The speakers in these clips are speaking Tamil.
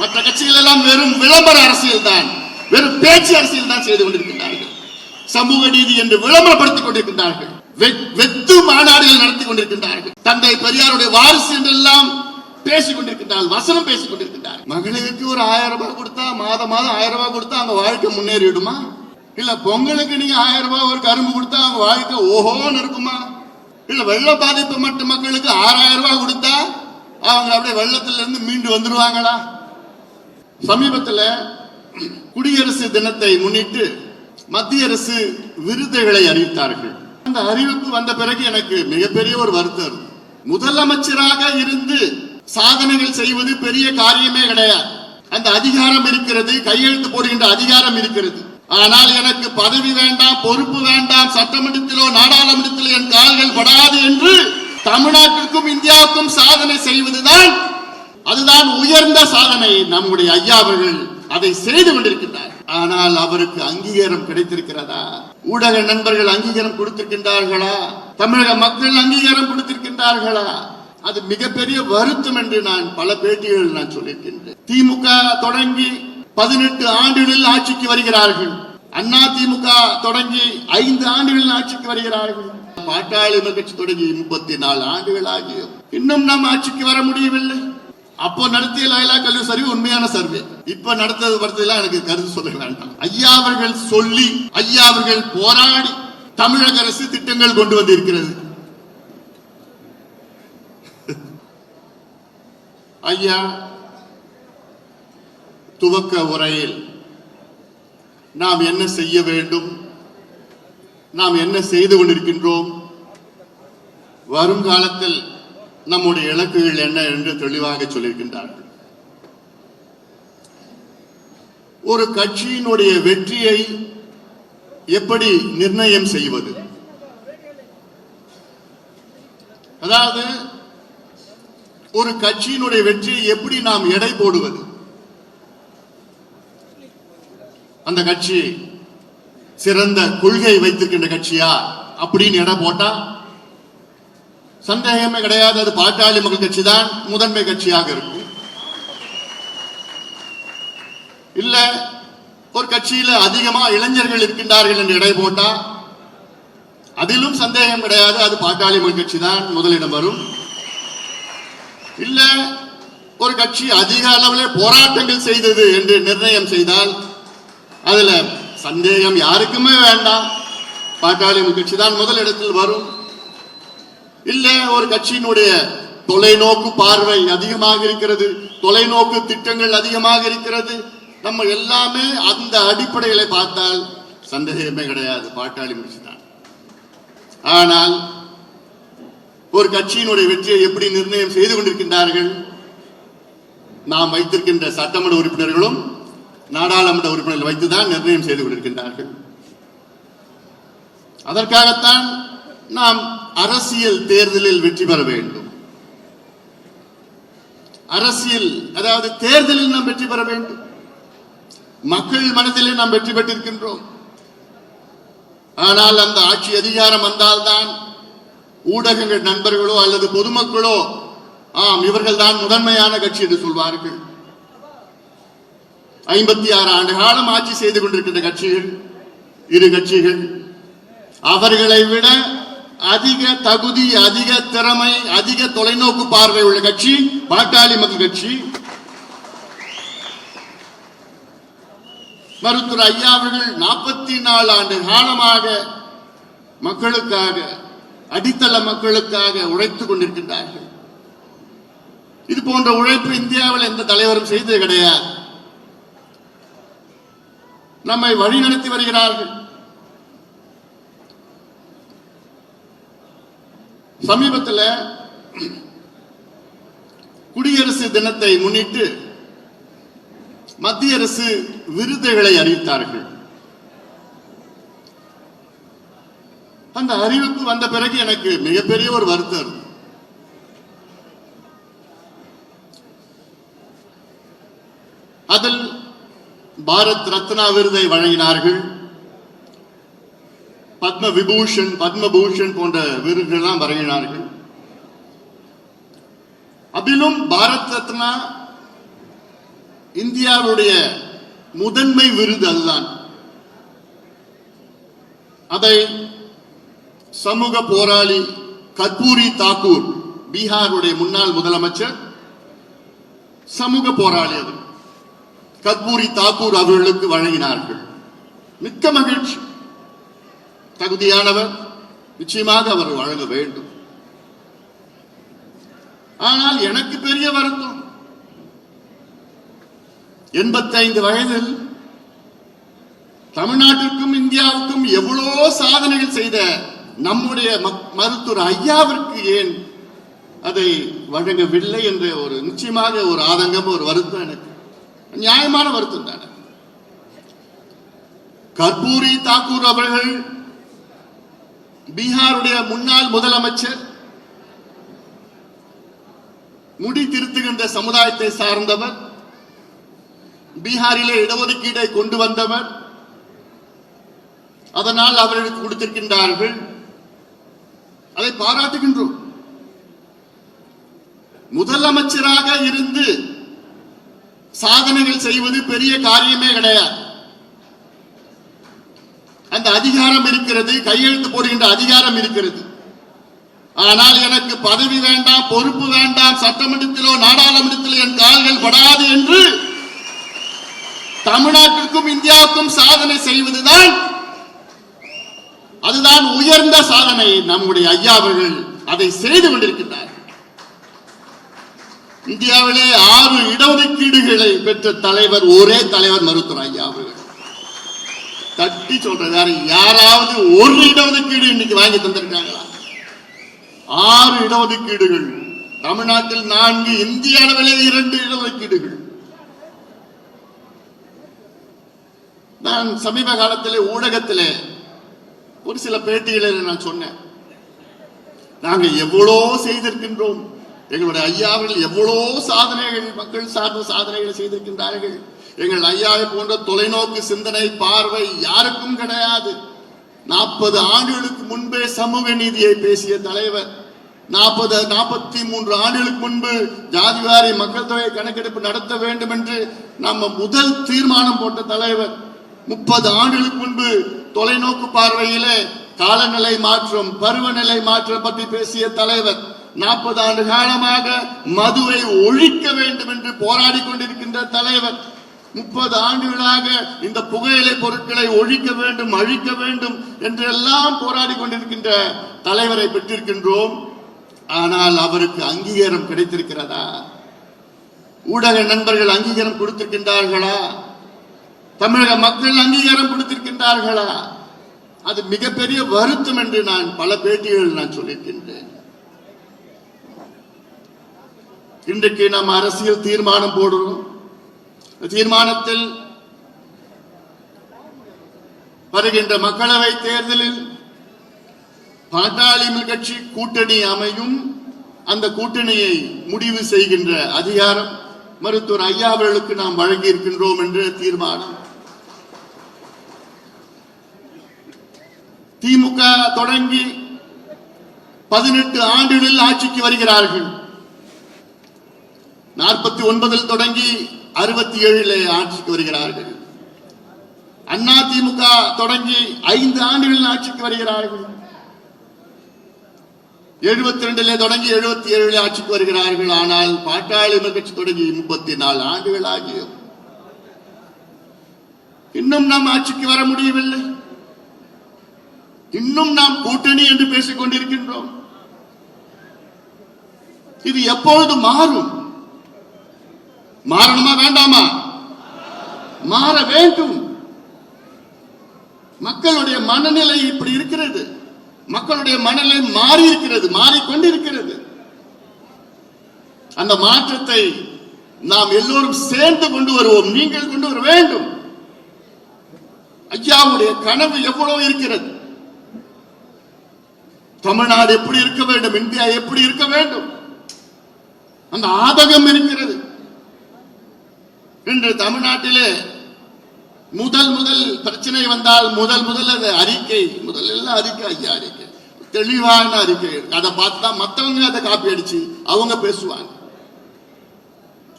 மற்ற கட்சிகள் எல்லாம் வெறும் விளம்பர அரசியல் தான் வெறும் பேச்சு அரசியல் தான் செய்து கொண்டிருக்கின்றார்கள். சமூக நீதி என்று விளம்பரப்படுத்திக் கொண்டிருக்கின்றார்கள். வெத்து மாநாடுகள் நடத்தி கொண்டிருக்கின்றார்கள். தந்தை பெரியாருடைய வாரிசு என்றெல்லாம் பேசிக் கொண்டிருக்கின்றார்கள் வசனம் பேசிக் கொண்டிருக்கின்றார் மகளிருக்கு ஒரு ஆயிரம் ரூபாய் கொடுத்தா மாதம் மாதம் ஆயிரம் ரூபாய் கொடுத்தா அவங்க வாழ்க்கை முன்னேறிடுமா இல்ல பொங்கலுக்கு நீங்க ஆயிரம் ரூபாய் ஒரு கரும்பு கொடுத்தா அவங்க வாழ்க்கை ஓஹோன்னு இருக்குமா? இல்ல வெள்ள பாதிப்பு மற்ற மக்களுக்கு ஆறாயிரம் ரூபாய் கொடுத்தா அவங்க அப்படியே வெள்ளத்துல இருந்து மீண்டு வந்துருவாங்களா? சமீபத்தில் குடியரசு தினத்தை முன்னிட்டு மத்திய அரசு விருதுகளை அறிவித்தார்கள். அந்த அறிவிப்பு வந்த பிறகு எனக்கு மிகப்பெரிய ஒரு வருத்தம் முதலமைச்சராக இருந்து சாதனைகள் செய்வது பெரிய காரியமே கிடையாது. அந்த அதிகாரம் இருக்கிறது கையெழுத்து போடுகின்ற அதிகாரம் இருக்கிறது. ஆனால் எனக்கு பதவி வேண்டாம் பொறுப்பு வேண்டாம் சட்டமன்றத்திலோ நாடாளுமன்றத்திலோ என் கால்கள் படாது என்று தமிழ்நாட்டிற்கும் இந்தியாவுக்கும் சாதனை செய்வதுதான் அதுதான் உயர்ந்த சாதனை. நம்முடைய ஐயா அவர்கள் அதை செய்து கொண்டிருக்கின்றார். ஆனால் அவருக்கு அங்கீகாரம் கிடைத்திருக்கிறதா? ஊடக நண்பர்கள் அங்கீகாரம் கொடுத்திருக்கின்றார்களா? தமிழக மக்கள் அங்கீகாரம் கொடுத்திருக்கின்றார்களா? அது மிகப்பெரிய வருத்தம் என்று நான் பல பேட்டிகளில் நான் சொல்லியிருக்கின்றேன். திமுக தொடங்கி பதினெட்டு ஆண்டுகளில் ஆட்சிக்கு வருகிறார்கள். அண்ணா திமுக தொடங்கி ஐந்து ஆண்டுகளில் ஆட்சிக்கு வருகிறார்கள். பாட்டாளி கட்சி தொடங்கி முப்பத்தி நாலு ஆண்டுகள் ஆகியும். இன்னும் நாம் ஆட்சிக்கு வர முடியவில்லை. அப்போ நடத்திய லைலா கல்வி சர்வே உண்மையான சர்வே. இப்ப நடத்தது படுத்ததெல்லாம் எனக்கு கருத்து சொல்ல வேண்டாம். ஐயா அவர்கள் சொல்லி ஐயா அவர்கள் போராடி தமிழக அரசு திட்டங்கள் கொண்டு வந்திருக்கிறது. ஐயா துவக்க உரையில் நாம் என்ன செய்ய வேண்டும்? நாம் என்ன செய்து கொண்டிருக்கின்றோம்? வருங்காலத்தில் நம்முடைய இலக்குகள் என்ன என்று தெளிவாக சொல்லியிருக்கின்றார்கள். ஒரு கட்சியினுடைய வெற்றியை எப்படி நிர்ணயம் செய்வது? அதாவது ஒரு கட்சியினுடைய வெற்றியை எப்படி நாம் எடை போடுவது? அந்த கட்சி சிறந்த கொள்கை வைத்திருக்கின்ற கட்சியா? அப்படின்னு எடை போட்டா சந்தேகமே கிடையாது அது பாட்டாளி மக்கள் கட்சி தான் முதன்மை கட்சியாக இருக்கும். இல்ல ஒரு கட்சியில அதிகமா இளைஞர்கள் இருக்கின்றார்கள் என்று இடை போட்டா அதிலும் சந்தேகம் கிடையாது அது பாட்டாளி மக்கள் கட்சி தான் முதலிடம் வரும். இல்ல ஒரு கட்சி அதிக அளவில் போராட்டங்கள் செய்தது என்று நிர்ணயம் செய்தால் அதுல சந்தேகம் யாருக்குமே வேண்டாம். பாட்டாளி மக்கள் கட்சி தான் முதலிடத்தில் வரும். இல்ல ஒரு கட்சியினுடைய தொலைநோக்கு பார்வை அதிகமாக இருக்கிறது தொலைநோக்கு திட்டங்கள் அதிகமாக இருக்கிறது. நம்ம எல்லாமே அந்த அடிப்படைகளை பார்த்தால் சந்தேகமே கிடையாது பாட்டாளி முடிச்சு தான். ஆனால் ஒரு கட்சியினுடைய வெற்றியை எப்படி நிர்ணயம் செய்து கொண்டிருக்கின்றார்கள்? நாம் வைத்திருக்கின்ற சட்டமன்ற உறுப்பினர்களும் நாடாளுமன்ற உறுப்பினர்கள் வைத்துதான் நிர்ணயம் செய்து கொண்டிருக்கின்றார்கள். அதற்காகத்தான் நாம் அரசியல் தேர்தலில் வெற்றி பெற வேண்டும். அரசியல் அதாவது தேர்தலில் நாம் வெற்றி பெற வேண்டும். மக்கள் மனதிலே நாம் வெற்றி பெற்றிருக்கின்றோம். ஆனால் அந்த ஆட்சி அதிகாரம் வந்தால்தான் ஊடகங்கள் நண்பர்களோ அல்லது பொதுமக்களோ ஆம் இவர்கள் தான் முதன்மையான கட்சி என்று சொல்வார்கள். ஐம்பத்தி ஆறு ஆண்டு காலம் ஆட்சி செய்து கொண்டிருக்கின்ற கட்சிகள் இரு கட்சிகள் அவர்களை விட அதிக தகுதி அதிக திறமை அதிக தொலைநோக்கு பார்வை உள்ள கட்சி பாட்டாளி மக்கள் கட்சி. மருத்துவர் ஐயா அவர்கள் நாற்பத்தி நாலு ஆண்டு காலமாக மக்களுக்காக அடித்தள மக்களுக்காக உழைத்துக் கொண்டிருக்கின்றார்கள். இது போன்ற உழைப்பு இந்தியாவில் எந்த தலைவரும் செய்தது கிடையாது. நம்மை வழிநடத்தி வருகிறார்கள். சமீபத்தில் குடியரசு தினத்தை முன்னிட்டு மத்திய அரசு விருதுகளை அறிவித்தார்கள். அந்த அறிவிப்பு வந்த பிறகு எனக்கு மிகப்பெரிய ஒரு வருத்தம் அதில் பாரத் ரத்னா விருதை வழங்கினார்கள். பத்ம விபூஷன் பத்மபூஷன் போன்ற விருதுகள்லாம் வழங்கினார்கள் அதிலும் பாரத் ரத்னா இந்தியாவுடைய முதன்மை விருது அதுதான். அதை சமூக போராளி கத்பூரி தாக்கூர் பீகாருடைய முன்னாள் முதலமைச்சர் சமூக போராளி அது. கத்பூரி தாக்கூர் அவர்களுக்கு வழங்கினார்கள். மிக்க மகிழ்ச்சி. தகுதியானவர் நிச்சயமாக அவர் வழங்க வேண்டும். ஆனால் எனக்கு பெரிய வருத்தம். எண்பத்தைந்து வயதில் தமிழ்நாட்டிற்கும் இந்தியாவுக்கும் எவ்வளோ சாதனைகள் செய்த நம்முடைய மக்- மருத்துவர் ஐயாவிற்கு ஏன் அதை வழங்கவில்லை என்ற ஒரு நிச்சயமாக ஒரு ஆதங்கம் ஒரு வருத்தம் எனக்கு. நியாயமான வருத்தம் தானே. கர்பூரி தாக்கூர் அவர்கள் பீகாருடைய முன்னாள் முதலமைச்சர் முடி திருத்துகின்ற சமுதாயத்தை சார்ந்தவர் பீகாரிலே இடஒதுக்கீட்டை கொண்டு வந்தவர் அதனால் அவர்களுக்கு கொடுத்திருக்கின்றார்கள். அதை பாராட்டுகின்றோம். முதலமைச்சராக இருந்து சாதனைகள் செய்வது பெரிய காரியமே கிடையாது. அந்த அதிகாரம் இருக்கிறது கையெழுத்து போடுகின்ற அதிகாரம் இருக்கிறது. ஆனால் எனக்கு பதவி வேண்டாம் பொறுப்பு வேண்டாம் சட்டமன்றத்திலோ நாடாளுமன்றத்திலோ என் கால்கள் படாது என்று தமிழ்நாட்டிற்கும் இந்தியாவுக்கும் சாதனை செய்வதுதான் அதுதான் உயர்ந்த சாதனை. நம்முடைய ஐயா அவர்கள் அதை செய்து கொண்டிருக்கின்றார். இந்தியாவிலே ஆறு இடஒதுக்கீடுகளை பெற்ற தலைவர் ஒரே தலைவர் மருத்துவர் ஐயா அவர்கள். தட்டி சொல்றாரு யாராவது ஒரு இடஒதுக்கீடு இன்னைக்கு வாங்கி தந்திருக்காங்களா? ஆறு இடஒதுக்கீடுகள். தமிழ்நாட்டில் நான்கு இந்திய அளவில் இரண்டு இடஒதுக்கீடுகள். நான் சமீப காலத்திலே ஊடகத்திலே ஒரு சில பேட்டிகளில் நான் சொன்னேன். நாங்க எவ்வளோ செய்திருக்கின்றோம். எங்களுடைய ஐயாவர்கள் எவ்வளோ சாதனைகள் மக்கள் சார்ந்த சாதனைகளை செய்திருக்கின்றார்கள். எங்கள் ஐயாவை போன்ற தொலைநோக்கு சிந்தனை பார்வை யாருக்கும் கிடையாது. நாற்பது ஆண்டுகளுக்கு முன்பே சமூக நீதியை பேசிய தலைவர் நாற்பது நாற்பத்தி மூன்று ஆண்டுகளுக்கு முன்பு ஜாதிவாரி மக்கள் தொகை கணக்கெடுப்பு நடத்த வேண்டும் என்று நம்ம முதல் தீர்மானம் போட்ட தலைவர் முப்பது ஆண்டுகளுக்கு முன்பு தொலைநோக்கு பார்வையிலே காலநிலை மாற்றம் பருவநிலை மாற்றம் பற்றி பேசிய தலைவர் நாற்பது ஆண்டு காலமாக மதுவை ஒழிக்க வேண்டும் என்று போராடி கொண்டிருக்கின்ற தலைவர் முப்பது ஆண்டுகளாக இந்த புகையிலை பொருட்களை ஒழிக்க வேண்டும் அழிக்க வேண்டும் என்று எல்லாம் போராடி கொண்டிருக்கின்ற தலைவரை பெற்றிருக்கின்றோம். ஆனால் அவருக்கு அங்கீகாரம் கிடைத்திருக்கிறதா? ஊடக நண்பர்கள் அங்கீகாரம் கொடுத்திருக்கின்றார்களா? தமிழக மக்கள் அங்கீகாரம் கொடுத்திருக்கின்றார்களா? அது மிகப்பெரிய வருத்தம் என்று நான் பல பேட்டிகளில் நான் சொல்லியிருக்கின்றேன். இன்றைக்கு நாம் அரசியல் தீர்மானம் போடுறோம். தீர்மானத்தில் வருகின்ற மக்களவை தேர்தலில் பாட்டாளி கட்சி கூட்டணி அமையும். அந்த கூட்டணியை முடிவு செய்கின்ற அதிகாரம் மருத்துவர் ஐயா அவர்களுக்கு நாம் வழங்கி இருக்கின்றோம் என்ற தீர்மானம். திமுக தொடங்கி பதினெட்டு ஆண்டுகளில் ஆட்சிக்கு வருகிறார்கள். நாற்பத்தி ஒன்பதில் தொடங்கி அறுபத்தி ஏழிலே ஆட்சிக்கு வருகிறார்கள். அண்ணா திமுக தொடங்கி ஐந்து ஆண்டுகளில் ஆட்சிக்கு வருகிறார்கள். எழுபத்தி ரெண்டிலே தொடங்கி எழுபத்தி ஏழிலே ஆட்சிக்கு வருகிறார்கள். ஆனால் பாட்டாளி கட்சி தொடங்கி முப்பத்தி நாலு ஆண்டுகள் ஆகியும் இன்னும் நாம் ஆட்சிக்கு வர முடியவில்லை. இன்னும் நாம் கூட்டணி என்று பேசிக் கொண்டிருக்கின்றோம். இது எப்பொழுது மாறும்? மாறணுமா வேண்டாமா? மாற வேண்டும். மக்களுடைய மனநிலை இப்படி இருக்கிறது. மக்களுடைய மனநிலை மாறி இருக்கிறது மாறிக்கொண்டிருக்கிறது. அந்த மாற்றத்தை நாம் எல்லோரும் சேர்ந்து கொண்டு வருவோம் நீங்கள் கொண்டு வர வேண்டும். ஐயாவுடைய கனவு எவ்வளவு இருக்கிறது? தமிழ்நாடு எப்படி இருக்க வேண்டும்? இந்தியா எப்படி இருக்க வேண்டும்? அந்த ஆதகம் இருக்கிறது. இன்று தமிழ்நாட்டிலே முதல் முதல் பிரச்சனை வந்தால் முதல் முதல் அது அறிக்கை முதல்ல எல்லாம் அறிக்கை ஐயா அறிக்கை. தெளிவான அறிக்கை. அதை பார்த்து தான் மற்றவங்க அதை காப்பி அடிச்சு அவங்க பேசுவாங்க.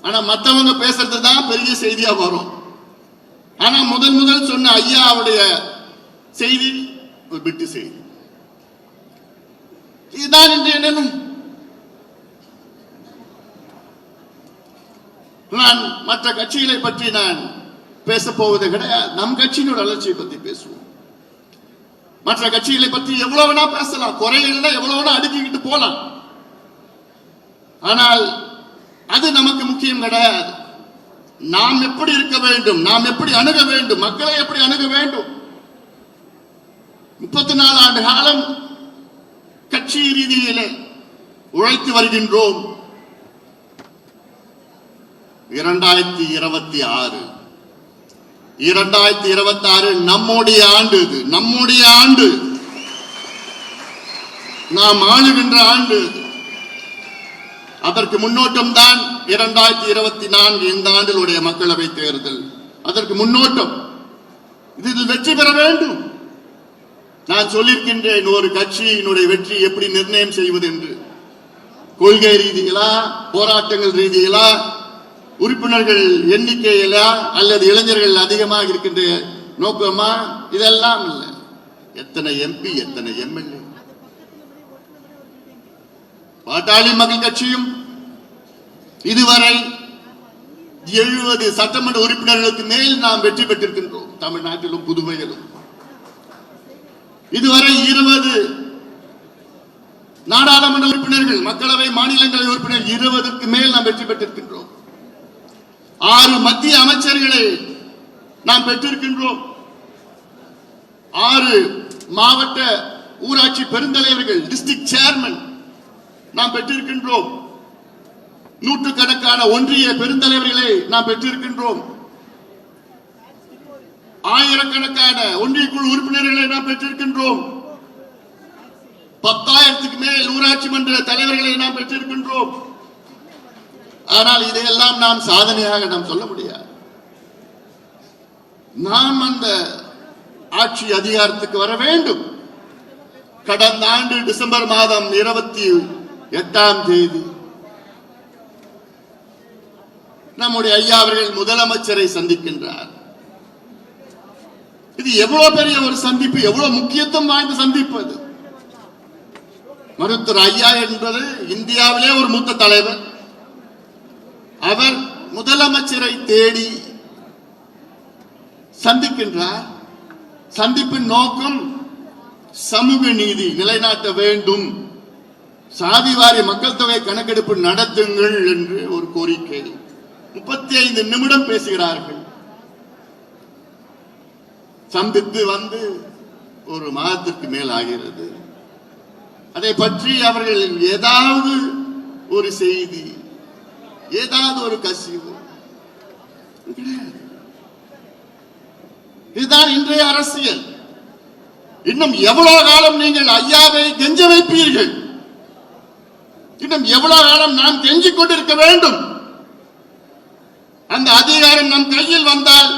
ஆனா மத்தவங்க பேசுறது தான் பெரிய செய்தியா வரும். ஆனா முதல் முதல் சொன்ன ஐயாவுடைய செய்தி ஒரு பிட்டு செய்தி. இதுதான் இன்று என்னன்னு நான் மற்ற கட்சிகளை பற்றி நான் பேச போவது கிடையாது. நம் கட்சியினோட வளர்ச்சியை பத்தி பேசுவோம். மற்ற கட்சிகளை பற்றி எவ்வளவு வேணா பேசலாம். குறைகள்னா எவ்வளவு வேணா அடுக்கிக்கிட்டு போலாம். ஆனால் அது நமக்கு முக்கியம் கிடையாது. நாம் எப்படி இருக்க வேண்டும்? நாம் எப்படி அணுக வேண்டும்? மக்களை எப்படி அணுக வேண்டும்? முப்பத்தி நாலு ஆண்டு காலம் கட்சி ரீதியிலே உழைத்து வருகின்றோம். இரண்டாயிரத்தி இருபத்தி ஆறு. இரண்டாயிரத்தி இருபத்தி ஆறு நம்முடைய ஆண்டு இது நம்முடைய ஆண்டு. நாம் ஆளுகின்ற ஆண்டு அதற்கு முன்னோட்டம் தான் இரண்டாயிரத்தி இருபத்தி நான்கு இந்த ஆண்டிலுடைய மக்களவை தேர்தல். அதற்கு முன்னோட்டம். இதில் வெற்றி பெற வேண்டும். நான் சொல்லியிருக்கின்றேன் ஒரு கட்சியினுடைய வெற்றி எப்படி நிர்ணயம் செய்வது என்று. கொள்கை ரீதியிலா போராட்டங்கள் ரீதியிலா உறுப்பினர்கள் எண்ணிக்கையிலா அல்லது இளைஞர்கள் அதிகமாக இருக்கின்ற நோக்கமா? இதெல்லாம் இல்லை. எத்தனை எம்பி எத்தனை எம்எல்ஏ பாட்டாளி மக்கள் கட்சியும் இதுவரை எழுபது சட்டமன்ற உறுப்பினர்களுக்கு மேல் நாம் வெற்றி பெற்றிருக்கின்றோம். தமிழ்நாட்டிலும் புதுமையிலும் இதுவரை இருபது நாடாளுமன்ற உறுப்பினர்கள் மக்களவை மாநிலங்களவை உறுப்பினர் இருபதுக்கு மேல் நாம் வெற்றி பெற்றிருக்கின்றோம். ஆறு மத்திய அமைச்சர்களை நாம் பெற்றிருக்கின்றோம். ஆறு மாவட்ட ஊராட்சி பெருந்தலைவர்கள் டிஸ்ட்ரிக்ட் சேர்மன் நாம் பெற்றிருக்கின்றோம். நூற்றுக்கணக்கான ஒன்றிய பெருந்தலைவர்களை நாம் பெற்றிருக்கின்றோம். ஆயிரக்கணக்கான ஒன்றிய குழு உறுப்பினர்களை நாம் பெற்றிருக்கின்றோம். பத்தாயிரத்துக்கு மேல் ஊராட்சி மன்ற தலைவர்களை நாம் பெற்றிருக்கின்றோம். ஆனால் இதையெல்லாம் நாம் சாதனையாக நாம் சொல்ல முடியாது. நாம் அந்த ஆட்சி அதிகாரத்துக்கு வர வேண்டும். கடந்த ஆண்டு டிசம்பர் மாதம் இருபத்தி எட்டாம் தேதி நம்முடைய ஐயா அவர்கள் முதலமைச்சரை சந்திக்கின்றார். இது எவ்வளவு பெரிய ஒரு சந்திப்பு எவ்வளவு முக்கியத்துவம் வாய்ந்த சந்திப்பு அது. மருத்துவர் ஐயா என்பது இந்தியாவிலே ஒரு மூத்த தலைவர். அவர் முதலமைச்சரை தேடி சந்திக்கின்றார். சந்திப்பின் நோக்கம் சமூக நீதி நிலைநாட்ட வேண்டும். சாதிவாரி மக்கள் தொகை கணக்கெடுப்பு நடத்துங்கள் என்று ஒரு கோரிக்கை. முப்பத்தி ஐந்து நிமிடம் பேசுகிறார்கள். சந்தித்து வந்து ஒரு மாதத்திற்கு மேல் ஆகிறது. அதை பற்றி அவர்கள் ஏதாவது ஒரு செய்தி ஏதாவது ஒரு கசிவு இதுதான் இன்றைய அரசியல். இன்னும் எவ்வளவு காலம் நீங்கள் ஐயாவை கெஞ்ச வைப்பீர்கள்? இன்னும் எவ்வளவு காலம் நாம் கெஞ்சிக் கொண்டிருக்க வேண்டும்? அந்த அதிகாரம் நம் கையில் வந்தால்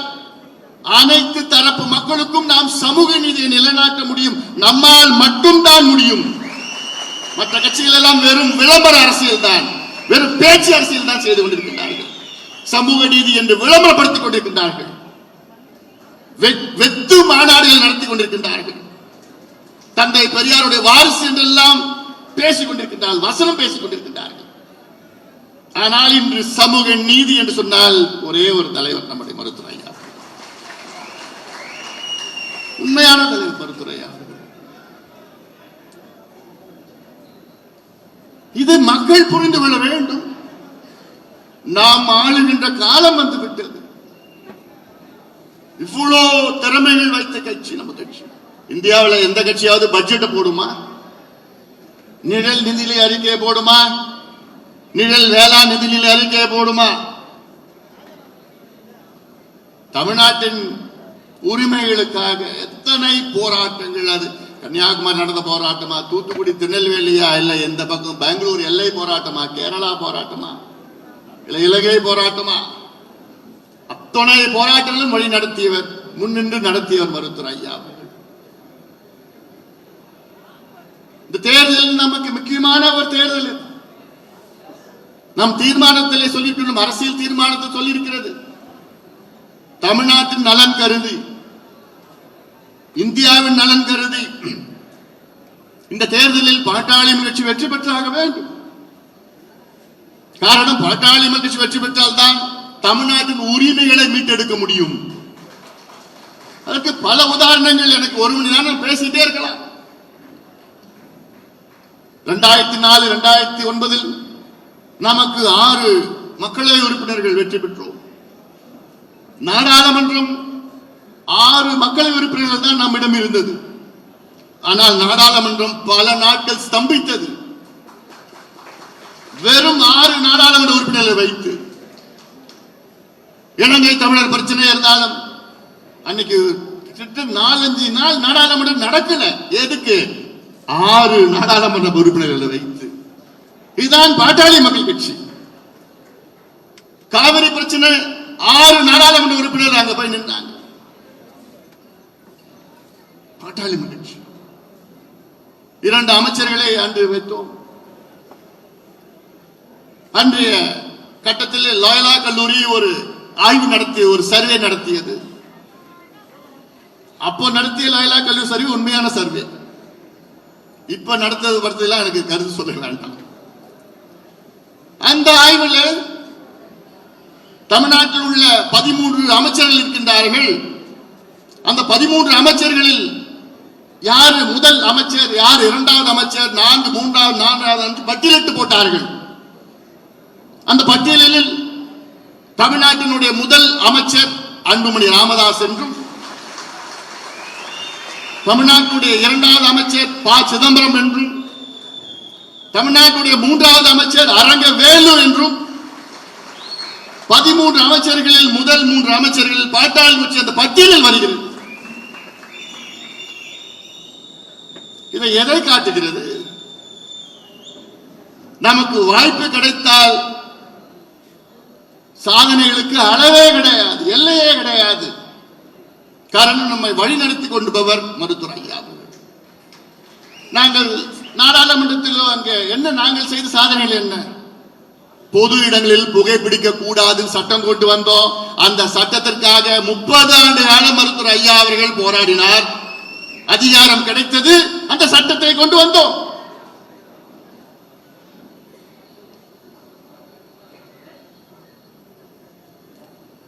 அனைத்து தரப்பு மக்களுக்கும் நாம் சமூக நீதியை நிலைநாட்ட முடியும். நம்மால் மட்டும்தான் முடியும். மற்ற கட்சிகள் எல்லாம் வெறும் விளம்பர அரசியல் தான் வெறும் பேச்சு அரசியல் தான் செய்து கொண்டிருக்கின்றார்கள். சமூக நீதி என்று விளம்பரப்படுத்திக் கொண்டிருக்கின்றார்கள். வெத்து மாநாடுகள் நடத்தி கொண்டிருக்கின்றார்கள். தந்தை பெரியாருடைய வாரிசு என்றெல்லாம் பேசிக் கொண்டிருக்கின்றார்கள் வசனம் பேசிக் கொண்டிருக்கின்றார்கள். ஆனால் இன்று சமூக நீதி என்று சொன்னால் ஒரே ஒரு தலைவர் நம்முடைய மருத்துவர் உண்மையான தலைவர் மருத்துவர் ஐயா இது மக்கள் புரிந்து கொள்ள வேண்டும். நாம் ஆளுகின்ற காலம் வந்து விட்டது இவ்வளோ திறமைகள் வைத்த கட்சி நம்ம கட்சி. இந்தியாவில் எந்த கட்சியாவது பட்ஜெட்டை போடுமா? நிழல் நிதிநிலை அறிக்கையை போடுமா? நிழல் வேளாண் நிதிநிலை அறிக்கையை போடுமா? தமிழ்நாட்டின் உரிமைகளுக்காக எத்தனை போராட்டங்கள் அது? கன்னியாகுமரி நடந்த போராட்டமா? தூத்துக்குடி திருநெல்வேலியா? இல்ல எந்த பக்கம்? பெங்களூர் எல்லை போராட்டமா? கேரளா போராட்டமா? இல்லை இலங்கை போராட்டமா? அத்தனை போராட்டங்களும் வழி நடத்தியவர் முன்னின்று நடத்தியவர் மருத்துவர் ஐயா இந்த தேர்தல் நமக்கு முக்கியமான ஒரு தேர்தல் நம் தீர்மானத்திலே சொல்லியிருக்கணும் அரசியல் தீர்மானத்தை சொல்லியிருக்கிறது. தமிழ்நாட்டின் நலன் கருதி இந்தியாவின் நலன் கருதி இந்த தேர்தலில் பாட்டாளி முயற்சி வெற்றி பெற்றாக வேண்டும். காரணம் பாட்டாளி மகிழ்ச்சி வெற்றி பெற்றால்தான் தமிழ்நாட்டின் உரிமைகளை மீட்டெடுக்க முடியும். அதற்கு பல உதாரணங்கள் எனக்கு ஒரு மணி நேரம் பேசிட்டே இருக்கலாம். ரெண்டாயிரத்தி நாலு ரெண்டாயிரத்தி ஒன்பதில் நமக்கு ஆறு மக்களவை உறுப்பினர்கள் வெற்றி பெற்றோம். நாடாளுமன்றம் ஆறு மக்களவை உறுப்பினர்கள் தான் நம்மிடம் இருந்தது. ஆனால் நாடாளுமன்றம் பல நாட்கள் ஸ்தம்பித்தது. வெறும் ஆறு நாடாளுமன்ற உறுப்பினர்களை வைத்து. இலங்கை தமிழர் பிரச்சனை இருந்தாலும் அன்னைக்கு நாலஞ்சு நாள் நாடாளுமன்றம் நடக்கல. எதுக்கு? ஆறு நாடாளுமன்ற உறுப்பினர்களை வைத்து. இதுதான் பாட்டாளி மக்கள் கட்சி. காவிரி பிரச்சனை ஆறு நாடாளுமன்ற உறுப்பினர் அங்க போய் நின்றாங்க பாட்டாளி மகிழ்ச்சி இரண்டு அமைச்சர்களை அன்று வைத்தோம். அன்றைய கட்டத்தில் லாயலா கல்லூரி ஒரு ஆய்வு நடத்திய ஒரு சர்வே நடத்தியது. அப்போ நடத்திய லாயலா கல்லூரி சர்வே உண்மையான சர்வே. இப்ப நடத்தது படுத்ததெல்லாம் எனக்கு கருத்து சொல்ல வேண்டாம். அந்த ஆய்வுல தமிழ்நாட்டில் உள்ள பதிமூன்று அமைச்சர்கள் இருக்கின்றார்கள். அந்த பதிமூன்று அமைச்சர்களில் யார் முதல் அமைச்சர் யார் இரண்டாவது அமைச்சர் நான்கு மூன்றாவது நான்காவது என்று பட்டியலிட்டு போட்டார்கள். அந்த பட்டியலில் தமிழ்நாட்டினுடைய முதல் அமைச்சர் அன்புமணி ராமதாஸ் என்றும் தமிழ்நாட்டுடைய இரண்டாவது அமைச்சர் ப. சிதம்பரம் என்றும் தமிழ்நாட்டுடைய மூன்றாவது அமைச்சர் அரங்க வேலு என்றும் பதிமூன்று அமைச்சர்களில் முதல் மூன்று அமைச்சர்கள் பாட்டாளி அந்த பட்டியலில் வருகிறது. இவை எதை காட்டுகிறது? நமக்கு வாய்ப்பு கிடைத்தால் சாதனைகளுக்கு அளவே கிடையாது எல்லையே கிடையாது. காரணம் நம்மை வழிநடத்தி கொண்டுபவர் மருத்துவர் ஐயா அவர்கள். நாங்கள் நாடாளுமன்றத்தில் அங்கே என்ன நாங்கள் செய்த சாதனைகள் என்ன? பொது இடங்களில் புகைப்பிடிக்க கூடாது சட்டம் கொண்டு வந்தோம். அந்த சட்டத்திற்காக முப்பது ஆண்டு கால மருத்துவர் ஐயா அவர்கள் போராடினார். அதிகாரம் கிடைத்தது அந்த சட்டத்தை கொண்டு வந்தோம்.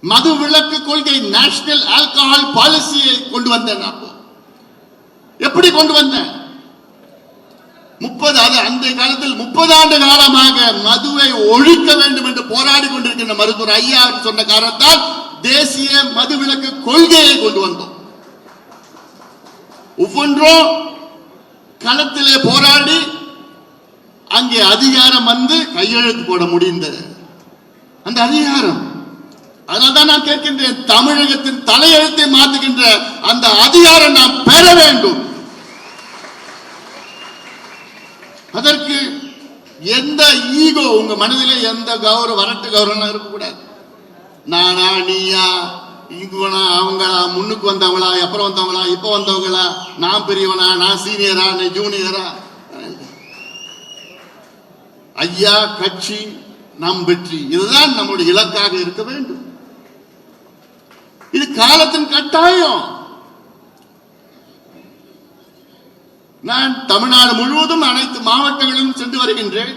மது விலக்கு கொள்கை நேஷனல் ஆல்கஹால் பாலிசியை கொண்டு வந்தேன் அப்போ எப்படி கொண்டு வந்தேன்? முப்பது அது அந்த காலத்தில் முப்பது ஆண்டு காலமாக மதுவை ஒழிக்க வேண்டும் என்று போராடி கொண்டிருக்கின்ற மருத்துவர் ஐயா சொன்ன காரணத்தால் தேசிய மதுவிலக்கு கொள்கையை கொண்டு வந்தோம். ஒவ்வொன்றும் களத்திலே போராடி அங்கே அதிகாரம் வந்து கையெழுத்து போட முடிந்தது. அந்த அதிகாரம். அதனால்தான் நான் கேட்கின்றேன் தமிழகத்தின் தலையெழுத்தை மாற்றுகின்ற அந்த அதிகாரம் நாம் பெற வேண்டும். அதற்கு எந்த ஈகோ உங்க மனதிலே எந்த கௌரவ வரட்டு கௌரவம் இருக்கக்கூடாது. நானா நீயா? இவனா அவங்களா முன்னுக்கு வந்தவங்களா அப்புறம் வந்தவங்களா இப்ப வந்தவங்களா? நான் பெரியவனா நான் சீனியரா நான் ஜூனியரா ஐயா கட்சி நம் வெற்றி. இதுதான் நம்முடைய இலக்காக இருக்க வேண்டும். இது காலத்தின் கட்டாயம். நான் தமிழ்நாடு முழுவதும் அனைத்து மாவட்டங்களிலும் சென்று வருகின்றேன்.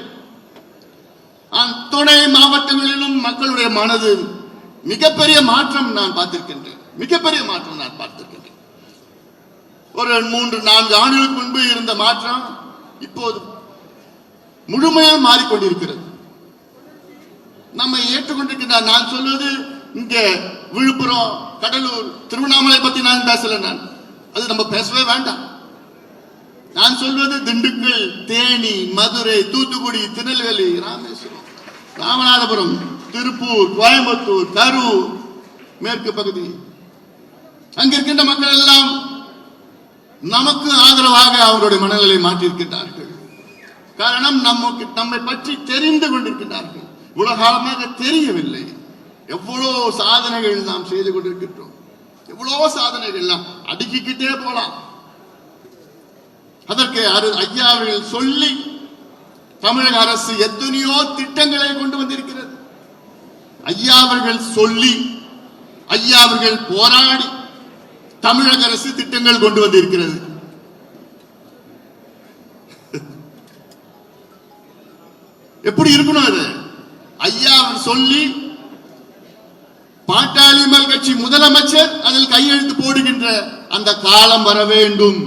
துணை மாவட்டங்களிலும் மக்களுடைய மனது மிகப்பெரிய மாற்றம் நான் பார்த்திருக்கின்றேன். மிகப்பெரிய மாற்றம் நான் பார்த்திருக்கின்றேன். ஒரு மூன்று நான்கு ஆண்டுகளுக்கு முன்பு இருந்த மாற்றம் இப்போது முழுமையாக மாறிக்கொண்டிருக்கிறது. நம்மை ஏற்றுக்கொண்டிருக்கின்ற நான் சொல்வது இங்கே விழுப்புரம் கடலூர் திருவண்ணாமலை பத்தி நான் பேசல நான். அது நம்ம பேசவே வேண்டாம். நான் சொல்வது திண்டுக்கல் தேனி மதுரை தூத்துக்குடி திருநெல்வேலி ராமேஸ்வரம் ராமநாதபுரம் திருப்பூர் கோயம்புத்தூர் கரூர் மேற்கு பகுதி. அங்கிருக்கின்ற மக்கள் எல்லாம் நமக்கு ஆதரவாக அவர்களுடைய மனநிலை மாற்றியிருக்கின்றார்கள். காரணம் நமக்கு நம்மை பற்றி தெரிந்து கொண்டிருக்கின்றார்கள். உலகாலமாக தெரியவில்லை. எவ்வளோ சாதனைகள் நாம் செய்து கொண்டிருக்கின்றோம். எவ்வளோ சாதனைகள் நாம் அடுக்கிக்கிட்டே போலாம் அதற்கு அரு ஐயாவில் சொல்லி தமிழக அரசு எத்தனையோ திட்டங்களை கொண்டு வந்திருக்கிறது. ஐயா அவர்கள் சொல்லி ஐயா அவர்கள் போராடி தமிழக அரசு திட்டங்கள் கொண்டு வந்திருக்கிறது. எப்படி இருக்கணும் அது? ஐயா அவர் சொல்லி பாட்டாளிமல் கட்சி முதலமைச்சர் அதில் கையெழுத்து போடுகின்ற அந்த காலம் வர வேண்டும்.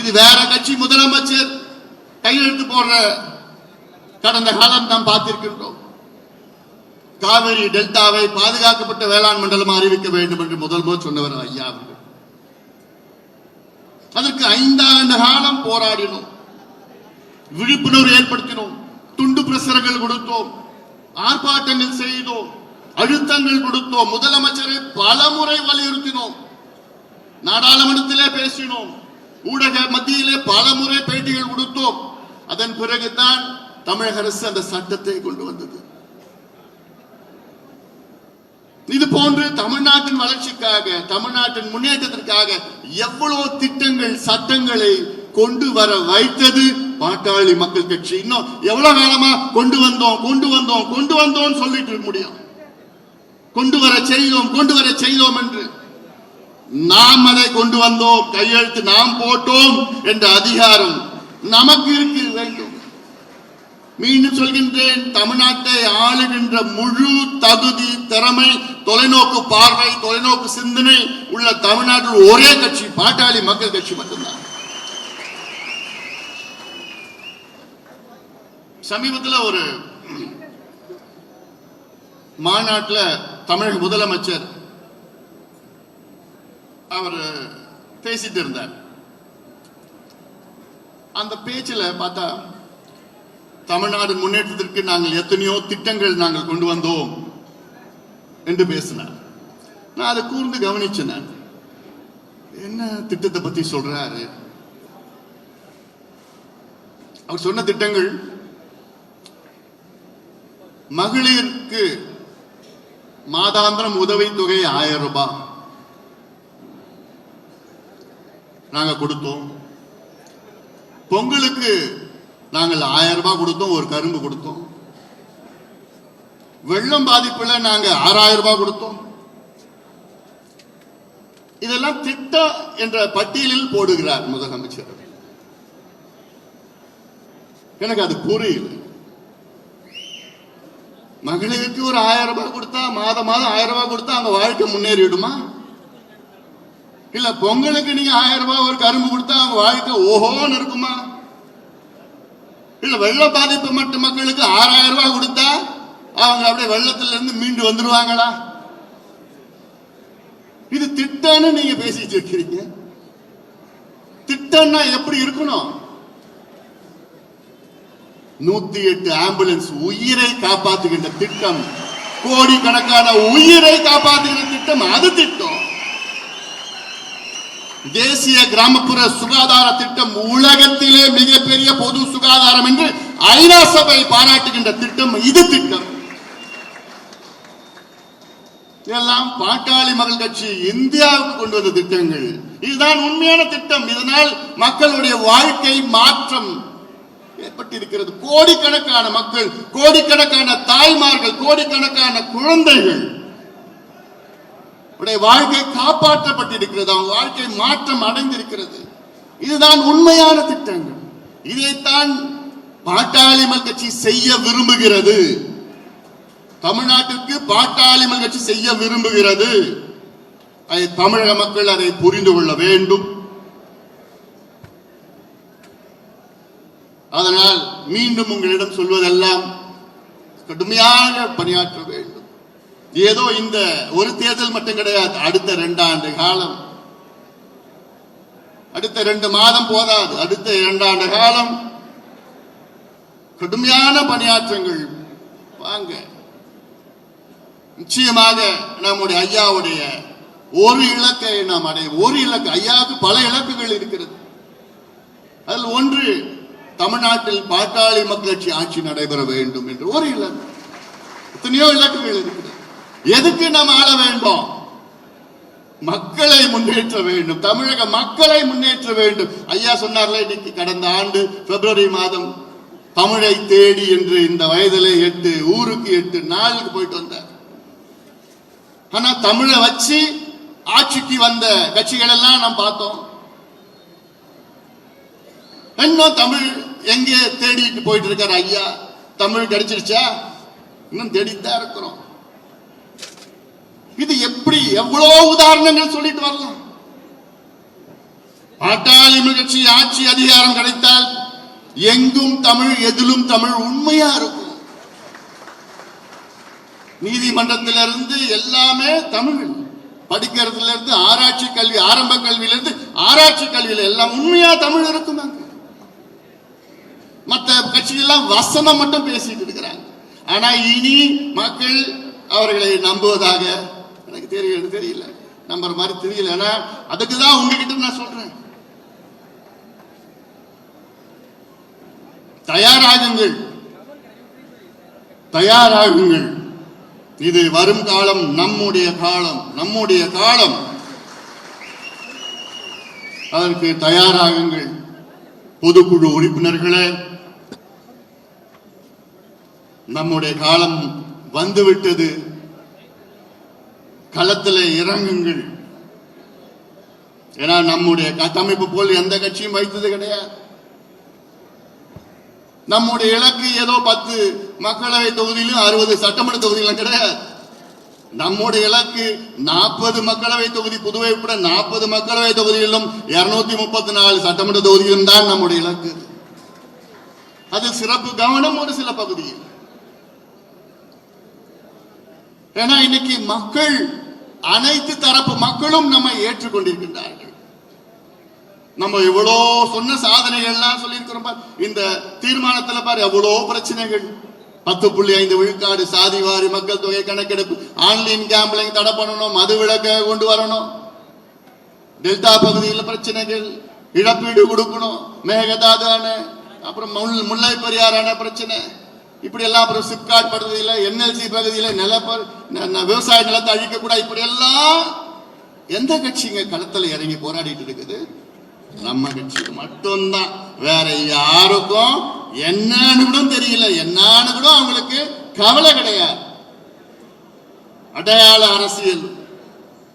இது வேற கட்சி முதலமைச்சர் கையெழுத்து போடுற கடந்த காலம் நாம் பார்த்திருக்கின்றோம். காவிரி டெல்டாவை பாதுகாக்கப்பட்ட வேளாண் மண்டலமாக அறிவிக்க வேண்டும் என்று முதல் முதல் சொன்னவர் ஐயா அவர்கள். அதற்கு ஐந்தாண்டு காலம் போராடினோம். விழிப்புணர்வு ஏற்படுத்தினோம். துண்டு பிரசுரங்கள் கொடுத்தோம். ஆர்ப்பாட்டங்கள் செய்தோம். அழுத்தங்கள் கொடுத்தோம். முதலமைச்சரை பல முறை வலியுறுத்தினோம். நாடாளுமன்றத்திலே பேசினோம். ஊடக மத்தியிலே பல முறை பேட்டிகள் கொடுத்தோம். அதன் பிறகுதான் தமிழக அரசு அந்த சட்டத்தை கொண்டு வந்தது. இது போன்று தமிழ்நாட்டின் வளர்ச்சிக்காக தமிழ்நாட்டின் முன்னேற்றத்திற்காக எவ்வளவு திட்டங்கள் சட்டங்களை கொண்டு வர வைத்தது பாட்டாளி மக்கள் கட்சி. இன்னும் எவ்வளவு காலமா கொண்டு வந்தோம் கொண்டு வந்தோம் கொண்டு வந்தோம் சொல்லிட்டு இருக்க முடியும் கொண்டு வர செய்தோம் கொண்டு வர செய்தோம் என்று. நாம் அதை கொண்டு வந்தோம் கையெழுத்து நாம் போட்டோம் என்ற அதிகாரம் நமக்கு இருக்கு வேண்டும். மீண்டும் சொல்கின்றேன் தமிழ்நாட்டை ஆளுகின்ற முழு தகுதி திறமை தொலைநோக்கு பார்வை தொலைநோக்கு சிந்தனை உள்ள தமிழ்நாட்டில் ஒரே கட்சி பாட்டாளி மக்கள் கட்சி மட்டும்தான். சமீபத்தில் ஒரு மாநாட்டில் தமிழக முதலமைச்சர் அவர் பேசிட்டு இருந்தார். அந்த பேச்சில் பார்த்தா தமிழ்நாடு முன்னேற்றத்திற்கு நாங்கள் எத்தனையோ திட்டங்கள் நாங்கள் கொண்டு வந்தோம் என்று பேசினார். நான் அதை கூர்ந்து கவனிச்சேன் என்ன திட்டத்தை பத்தி சொல்றாரு? அவர் சொன்ன திட்டங்கள் மகளிருக்கு மாதாந்திரம் உதவித்தொகை ஆயிரம் ரூபாய் நாங்க கொடுத்தோம். பொங்கலுக்கு நாங்கள் ஆயிரம் ரூபாய் கொடுத்தோம் ஒரு கரும்பு கொடுத்தோம். வெள்ளம் பாதிப்புல நாங்க ஆறாயிரம் ரூபாய் கொடுத்தோம். இதெல்லாம் திட்டம் என்ற பட்டியலில் போடுகிறார் முதலமைச்சர் எனக்கு அது புரியல. மகளிருக்கு ஒரு ஆயிரம் ரூபாய் கொடுத்தா மாதம் மாதம் ஆயிரம் ரூபாய் கொடுத்தா அவங்க வாழ்க்கை முன்னேறிடுமா இல்ல பொங்கலுக்கு நீங்க ஆயிரம் ரூபாய் ஒரு கரும்பு கொடுத்தா அவங்க வாழ்க்கை ஓஹோன்னு இருக்குமா? இல்ல வெள்ள பாதிப்பு மற்ற மக்களுக்கு ஆறாயிரம் ரூபாய் கொடுத்தா அவங்க அப்படியே வெள்ளத்துல இருந்து மீண்டு வந்துருவாங்களா? இது திட்டம்னு நீங்க பேசிட்டு இருக்கிறீங்க. திட்டம்னா எப்படி இருக்கணும்? நூத்தி எட்டு ஆம்புலன்ஸ் உயிரை காப்பாத்துகின்ற திட்டம் கோடிக்கணக்கான உயிரை காப்பாத்துகின்ற திட்டம் அது திட்டம். தேசிய கிராமப்புற சுகாதார திட்டம் உலகத்திலே மிகப்பெரிய பொது சுகாதாரம் என்று ஐநா சபை பாராட்டுகின்ற திட்டம் இது திட்டம். இதெல்லாம் பாட்டாளி மக்கள் கட்சி இந்தியாவுக்கு கொண்டு வந்த திட்டங்கள். இதுதான் உண்மையான திட்டம். இதனால் மக்களுடைய வாழ்க்கை மாற்றம் ஏற்பட்டிருக்கிறது. கோடிக்கணக்கான மக்கள் கோடிக்கணக்கான தாய்மார்கள் கோடிக்கணக்கான குழந்தைகள் உடைய வாழ்க்கை காப்பாற்றப்பட்டிருக்கிறது. அவங்க வாழ்க்கை மாற்றம் அடைந்திருக்கிறது. இதுதான் உண்மையான திட்டங்கள். இதைத்தான் பாட்டாளி கட்சி செய்ய விரும்புகிறது. தமிழ்நாட்டிற்கு பாட்டாளி கட்சி செய்ய விரும்புகிறது. அதை தமிழக மக்கள் அதை புரிந்து கொள்ள வேண்டும். அதனால் மீண்டும் உங்களிடம் சொல்வதெல்லாம் கடுமையாக பணியாற்ற வேண்டும். ஏதோ இந்த ஒரு தேர்தல் மட்டும் கிடையாது. அடுத்த ரெண்டாண்டு காலம். அடுத்த ரெண்டு மாதம் போதாது. அடுத்த இரண்டாண்டு காலம். கடுமையான பணியாற்றங்கள். வாங்க. நிச்சயமாக நம்முடைய ஐயாவுடைய ஒரு இலக்கை நாம் அடைய ஒரு இலக்கு ஐயாவுக்கு பல இலக்குகள் இருக்கிறது. அதில் ஒன்று தமிழ்நாட்டில் பாட்டாளி மக்களாட்சி ஆட்சி நடைபெற வேண்டும் என்று ஒரு இலக்கு. எத்தனையோ இலக்குகள் இருக்கிறது. எதுக்கு நாம் ஆள வேண்டும்? மக்களை முன்னேற்ற வேண்டும். தமிழக மக்களை முன்னேற்ற வேண்டும். ஐயா சொன்னார்ல இன்னைக்கு கடந்த ஆண்டு பிப்ரவரி மாதம் தமிழை தேடி என்று இந்த வயதில் எட்டு ஊருக்கு எட்டு நாளுக்கு போயிட்டு வந்தார். ஆனா தமிழை வச்சு ஆட்சிக்கு வந்த கட்சிகள் எல்லாம் நாம் பார்த்தோம். இன்னும் தமிழ் எங்கே தேடிட்டு போயிட்டு இருக்காரு ஐயா? தமிழ் கிடைச்சிருச்சா? இன்னும் தேடித்தான் இருக்கிறோம். இது எப்படி எவ்வளவு உதாரணங்கள் சொல்லிட்டு வரலாம்? பாட்டாளி கட்சி ஆட்சி அதிகாரம் கிடைத்தால் எங்கும் தமிழ் எதிலும் தமிழ் உண்மையா இருக்கும். நீதிமன்றத்திலிருந்து எல்லாமே தமிழ். படிக்கிறதுல இருந்து ஆராய்ச்சி கல்வி ஆரம்ப கல்வியில இருந்து ஆராய்ச்சி கல்வியில எல்லாம் உண்மையா தமிழ் இருக்கும்? அங்க மற்ற கட்சியெல்லாம் வசனம் மட்டும் பேசிட்டு இருக்கிறாங்க. ஆனா இனி மக்கள் அவர்களை நம்புவதாக தெரியல தெரியல. நம்புற மாதிரி தெரியல. ஏன்னா அதுக்கு தான் உங்ககிட்ட நான் சொல்றேன். தயாராகுங்கள். தயாராகுங்கள். இது வரும் காலம் நம்முடைய காலம் நம்முடைய காலம். அதற்கு தயாராகுங்கள். பொதுக்குழு உறுப்பினர்களே நம்முடைய காலம் வந்துவிட்டது. களத்தில் இறங்குங்கள். ஏன்னா நம்முடைய கட்டமைப்பு போல் எந்த கட்சியும் வைத்தது கிடையாது. நம்முடைய இலக்கு ஏதோ பத்து மக்களவை தொகுதியிலும் அறுபது சட்டமன்ற தொகுதியிலும் கிடையாது. நம்முடைய இலக்கு நாற்பது மக்களவை தொகுதி புதுவை உட்பட நாற்பது மக்களவை தொகுதியிலும் இருநூத்தி முப்பத்தி நாலு சட்டமன்ற தொகுதியிலும் தான் நம்முடைய இலக்கு. அது சிறப்பு கவனம் ஒரு சில பகுதியில். ஏன்னா இன்னைக்கு மக்கள் அனைத்து தரப்பு மக்களும் நம்மை ஏற்றுக்கொண்டிருக்கின்றார்கள். நம்ம இவ்வளோ சொன்ன சாதனைகள்லாம் சொல்லியிருக்கிறோம் பார். இந்த தீர்மானத்துல பாரு எவ்வளோ பிரச்சனைகள். பத்து புள்ளி ஐந்து விழுக்காடு சாதிவாரி மக்கள் தொகை கணக்கெடுப்பு ஆன்லைன் கேம்பிளிங் தடை பண்ணணும் மது விளக்க கொண்டு வரணும். டெல்டா பகுதியில் பிரச்சனைகள் இழப்பீடு கொடுக்கணும் மேகதாது அணை அப்புறம் முல்லை பெரியார் அணை பிரச்சனை. இப்படி எல்லாம் அப்புறம் சிப்காட் பகுதியில் என்எல்சி பகுதியில் நிலப்ப விவசாய நிலத்தை அழிக்கக்கூடாது இப்படி எல்லாம் எந்த கட்சிங்க களத்தில் இறங்கி போராடிட்டு இருக்குது? நம்ம கட்சிக்கு மட்டும்தான். வேற யாருக்கும் என்னன்னு கூட தெரியல. என்னன்னு கூட அவங்களுக்கு கவலை கிடையாது. அடையாள அரசியல்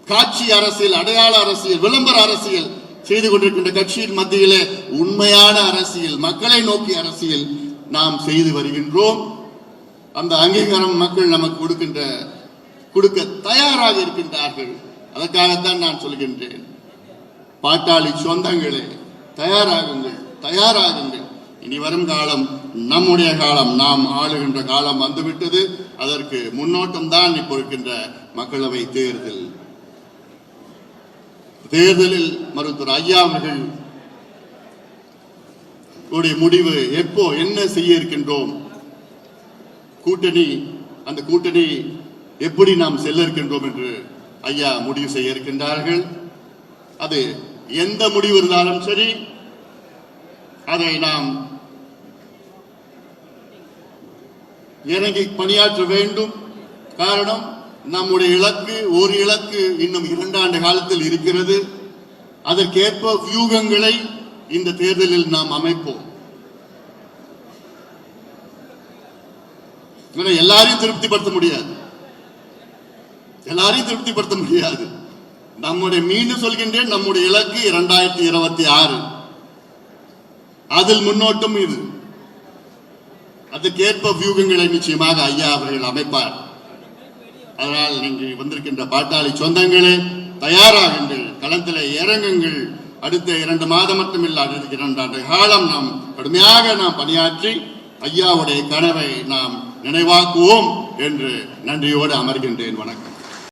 காட்சி அரசியல் அடையாள அரசியல் விளம்பர அரசியல் செய்து கொண்டிருக்கின்ற கட்சியின் மத்தியிலே உண்மையான அரசியல் மக்களை நோக்கி அரசியல் நாம் செய்து வருகின்றோம். அந்த அங்கீகாரம் மக்கள் நமக்கு கொடுக்கின்ற கொடுக்க தயாராக இருக்கின்றார்கள். அதற்காகத்தான் நான் சொல்கின்றேன். பாட்டாளி சொந்தங்களே தயாராகுங்கள் தயாராகுங்கள். இனி வரும் காலம் நம்முடைய காலம் நாம் ஆளுகின்ற காலம் வந்துவிட்டது. அதற்கு முன்னோட்டம் தான் இப்போ இருக்கின்ற மக்களவை தேர்தல். தேர்தலில் மருத்துவர் ஐயா அவர்கள் உடைய முடிவு எப்போ என்ன செய்ய இருக்கின்றோம்? கூட்டணி அந்த கூட்டணி எப்படி நாம் செல்ல இருக்கின்றோம் என்று ஐயா முடிவு செய்ய இருக்கின்றார்கள். அது எந்த முடிவு இருந்தாலும் சரி அதை நாம் இறங்கி பணியாற்ற வேண்டும். காரணம் நம்முடைய இலக்கு ஒரு இலக்கு இன்னும் இரண்டாண்டு காலத்தில் இருக்கிறது. அதற்கேற்ப வியூகங்களை இந்த தேர்தலில் நாம் அமைப்போம். எல்லாரையும் திருப்திப்படுத்த முடியாது. எல்லாரையும் திருப்திப்படுத்த முடியாது. நம்முடைய மீண்டும் சொல்கின்றேன் நம்முடைய இலக்கு இரண்டாயிரத்தி இருபத்தி ஆறு. அதில் முன்னோட்டம் இது. அதுக்கேற்ப வியூகங்களை நிச்சயமாக ஐயா அவர்கள் அமைப்பார். அதனால் நீங்கள் வந்திருக்கின்ற பாட்டாளி சொந்தங்களே தயாராகுங்கள் களத்தில் இறங்குங்கள். அடுத்த இரண்டு மாதம் மட்டுமில்லை அடுத்த இரண்டாண்டு காலம் நாம் கடுமையாக நாம் பணியாற்றி ஐயாவுடைய கனவை நாம் நினைவாக்குவோம் என்று நன்றியோடு அமர்கின்றேன். வணக்கம்.